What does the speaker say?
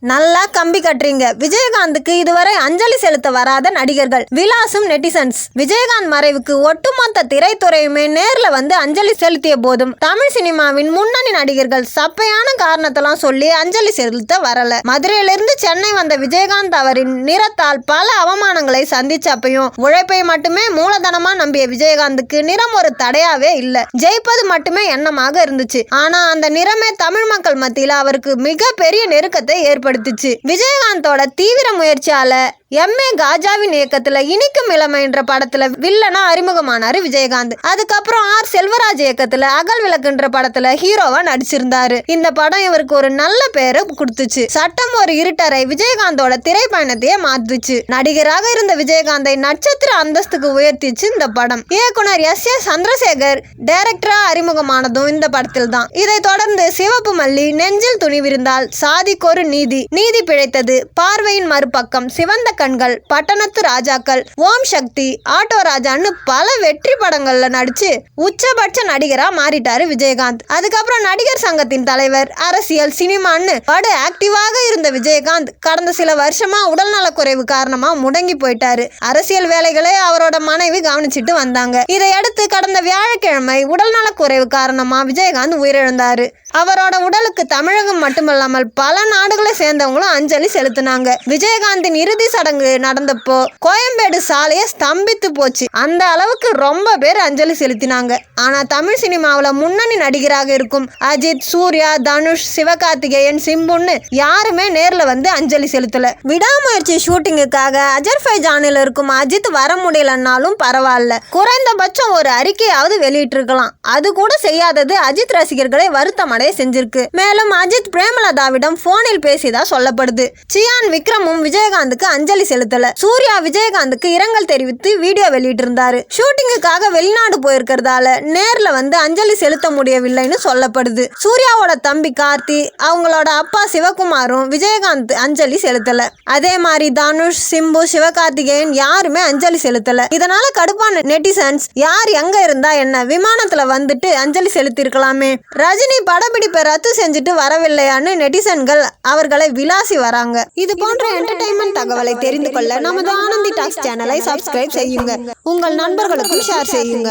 நல்லா கம்பி கட்டுறீங்க. விஜயகாந்துக்கு இதுவரை அஞ்சலி செலுத்த வராத நடிகர்கள் விலாசும் நெட்டிசன்ஸ். விஜயகாந்த் மறைவுக்கு ஒட்டுமொத்த திரைத்துறையுமே நேர்ல வந்து அஞ்சலி செலுத்திய போதும் தமிழ் சினிமாவின் முன்னணி நடிகர்கள் சப்பையான காரணத்தெல்லாம் சொல்லி அஞ்சலி செலுத்த வரல. மதுரையிலிருந்து சென்னை வந்த விஜயகாந்த் அவரின் நிறத்தால் பல அவமானங்களை சந்திச்சப்பையும் உழைப்பை மட்டுமே மூலதனமா நம்பிய விஜயகாந்துக்கு நிறம் ஒரு தடையாவே இல்ல. ஜெயிப்பது மட்டுமே எண்ணமாக இருந்துச்சு. ஆனா அந்த நிறமே தமிழ் மக்கள் மத்தியில அவருக்கு மிகப்பெரிய நெருக்கத்தை ஏற்படுத்துச்சு. விஜயகாந்தோட தீவிர முயற்சியால எம்ஏ காஜாவின் இயக்கத்துல இனிக்கும் இளமை என்ற படத்துல வில்லனா அறிமுகமானாரு விஜயகாந்த். அதுக்கப்புறம் ஆர் செல்வராஜ் இயக்கத்துல அகல் விளக்குன்ற படத்துல ஹீரோவா நடிச்சிருந்தாரு. இந்த படம் இவருக்கு ஒரு நல்ல பேரை கொடுத்துச்சு. சட்டம் ஒரு இருட்டரை விஜயகாந்தோட திரைப்பயணத்தையே மாத்துச்சு நடிகராக இருந்த விஜயகாந்தை நட்சத்திர அந்தஸ்துக்கு உயர்த்திச்சு இந்த படம். இயக்குனர் எஸ் ஏ சந்திரசேகர் டைரக்டரா அறிமுகமானதும் இந்த படத்தில் தான் இதை தொடர்ந்து சிவப்பு மல்லி நெஞ்சில் துணிவிருந்தால் சாதிக்கொரு நீதி நீதி பிழைத்தது. பார்வையின் மறுபக்கம் சிவந்த கண்கள் பட்டணத்து ராஜாக்கள் ஓம் சக்தி ஆட்டோ ராஜான்னு பல வெற்றி படங்கள்ல நடிச்சு உச்சபட்ச நடிகரா மாறிட்டாரு விஜயகாந்த். அதுக்கப்புறம் நடிகர் சங்கத்தின் தலைவர் அரசியல் சினிமான்னு படு ஆக்டிவாக இருந்த விஜயகாந்த் கடந்த சில வருஷமா உடல்நலக்குறைவு காரணமா முடங்கி போயிட்டாரு. அரசியல் வேலைகளை அவரோட மனைவி கவனிச்சிட்டு வந்தாங்க. இதையடுத்து கடந்த வியாழக்கிழமை உடல்நலக்குறைவு காரணமா விஜயகாந்த் உயிரிழந்தாரு. அவரோட உடலுக்கு தமிழகம் மட்டுமல்லாமல் பல நாடுகளை சேர்ந்தவங்களும் அஞ்சலி செலுத்தினாங்க. விஜயகாந்தின் இறுதி சடங்கு நடந்தப்போ கோயம்பேடு சாலையை ஸ்தம்பித்து போச்சு. அந்த அளவுக்கு ரொம்ப பேர் அஞ்சலி செலுத்தினாங்க. ஆனா தமிழ் சினிமாவில் முன்னணி நடிகராக இருக்கும் அஜித் சூர்யா தனுஷ் சிவகார்த்திகேயன் சிம்புன்னு யாருமே நேரில் வந்து அஞ்சலி செலுத்தல. விடாமுயற்சி ஷூட்டிங்குக்காக அஜர்பைஜானில் இருக்கும் அஜித் வர முடியலன்னாலும் பரவாயில்ல. குறைந்தபட்சம் ஒரு அறிக்கையாவது வெளியிட்டிருக்கலாம். அது கூட செய்யாதது அஜித் ரசிகர்களை வருத்தமடைய செஞ்சிருக்கு. மேலும் அஜித் பிரேமலதாவிடம் போனில் பேசியதா சொல்லப்படுது. சியான் விக்ரமும் விஜயகாந்துக்கு அஞ்சலி செலுத்தல. சூர்யா விஜயகாந்துக்கு இரங்கல் தெரிவித்து வீடியோ வெளியிட்டிருந்தாரு. ஷூட்டிங்குக்காக வெளிநாடு போயிருக்கிறதால நேர்ல வந்து அஞ்சலி செலுத்த முடியவில்லைன்னு சொல்லப்படுது. சூர்யாவோட தம்பி கார்த்தி அவங்களோட அப்பா சிவகுமாரும் விஜயகாந்த் அஞ்சலி செலுத்தல. அதே மாதிரி தனுஷ் சிம்பு சிவகார்த்திகேயன் யாருமே அஞ்சலி செலுத்தல. இதனால கடுப்பான நெட்டிசன்ஸ் யார் எங்க இருந்தா என்ன விமானத்துல வந்துட்டு அஞ்சலி செலுத்திருக்கலாமே ரஜினி படப்பிடிப்பை ரத்து செஞ்சுட்டு வரவில்லையான்னு நெட்டிசன்கள் அவர்களை விலாசி வராங்க. இது போன்ற என்டர்டைன்மெண்ட் தகவலை தெரிந்து கொள்ள நமது ஆனந்தி டாக்ஸ் சேனலை சப்ஸ்கிரைப் செய்யுங்க. உங்கள் நண்பர்களுக்கும் ஷேர் செய்யுங்க.